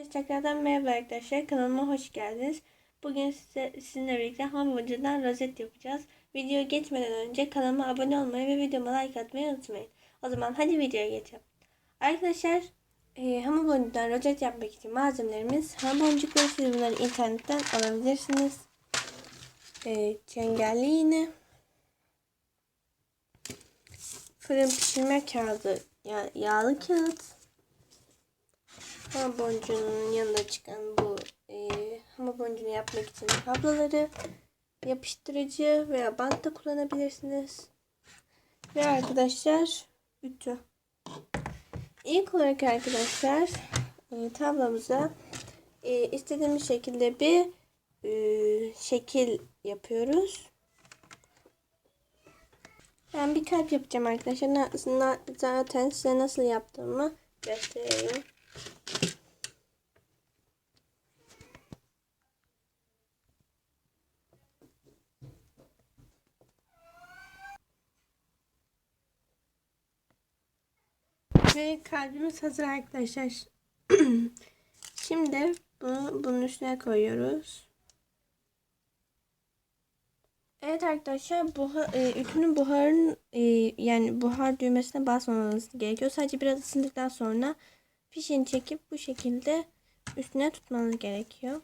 Herkese tekrardan merhaba arkadaşlar. Kanalıma hoş geldiniz. Bugün size, sizinle birlikte hamburgerden rozet yapacağız. Videoya geçmeden önce kanalıma abone olmayı ve videoma like atmayı unutmayın. O zaman hadi videoya geçelim. Arkadaşlar e, hamburgerden rozet yapmak için malzemelerimiz hamburgerleri siz bunları internetten alabilirsiniz. E, çengelli iğne. Fırın pişirme kağıdı ya, yağlı kağıt. Hamur boncuğunun yanında çıkan bu e, hamur boncuğunu yapmak için kabloları yapıştırıcı veya bant da kullanabilirsiniz. Ve arkadaşlar ütü. İlk olarak arkadaşlar e, tablomuza e, istediğimiz şekilde bir e, şekil yapıyoruz. Ben bir kalp yapacağım arkadaşlar. Zaten size nasıl yaptığımı göstereyim. Ve kalbimiz hazır arkadaşlar. Şimdi bunu bunun üstüne koyuyoruz. Evet arkadaşlar buhar, e, ütünün buharın e, yani buhar düğmesine basmamanız gerekiyor. Sadece biraz ısındıktan sonra fişini çekip bu şekilde üstüne tutmanız gerekiyor.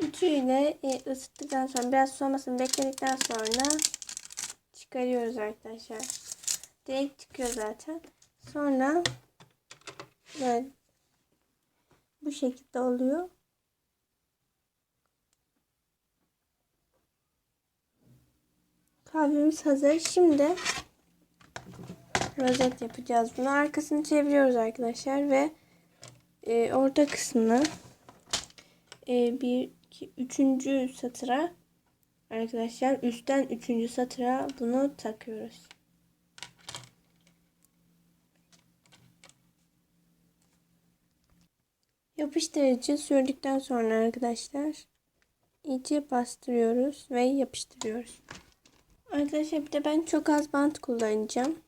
Ütüyle e, ısıttıktan sonra biraz soğumasını bekledikten sonra çıkarıyoruz arkadaşlar. Direkt çıkıyor zaten. Sonra böyle bu şekilde oluyor. Kahvemiz hazır. Şimdi rozet yapacağız. Bunu arkasını çeviriyoruz arkadaşlar ve e, orta kısmını e, bir iki, üçüncü satıra arkadaşlar üstten üçüncü satıra bunu takıyoruz. Yapıştırıcı sürdükten sonra arkadaşlar iyice bastırıyoruz ve yapıştırıyoruz. Arkadaşlar bir de ben çok az bant kullanacağım.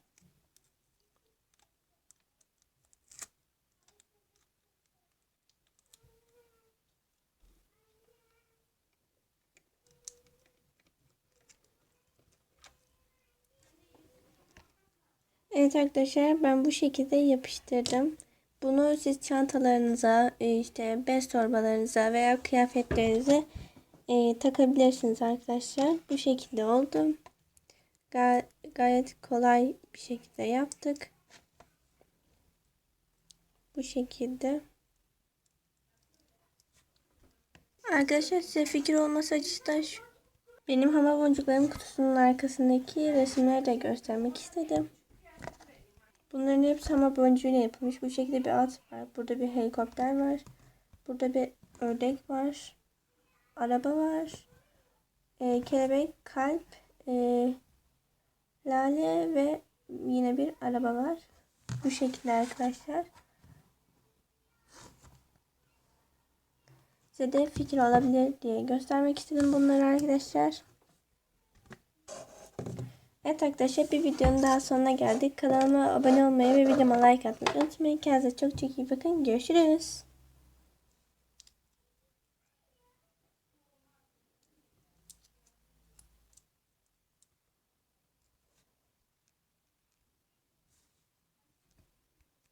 Evet arkadaşlar ben bu şekilde yapıştırdım. Bunu siz çantalarınıza, e, işte bez torbalarınıza veya kıyafetlerinize e, takabilirsiniz arkadaşlar. Bu şekilde oldu. Gay gayet kolay bir şekilde yaptık. Bu şekilde. Arkadaşlar size fikir olması açısından şu. Benim hava boncuklarım kutusunun arkasındaki resimleri de göstermek istedim. Bunların hepsi hamur boncuğuyla yapılmış. Bu şekilde bir at var. Burada bir helikopter var. Burada bir ördek var. Araba var. Ee, kelebek, kalp, e, lale ve yine bir araba var. Bu şekilde arkadaşlar. Size de fikir olabilir diye göstermek istedim bunları arkadaşlar. Evet arkadaşlar bir videonun daha sonuna geldik. Kanalıma abone olmayı ve videoma like atmayı unutmayın. Kendinize çok çok iyi bakın. Görüşürüz.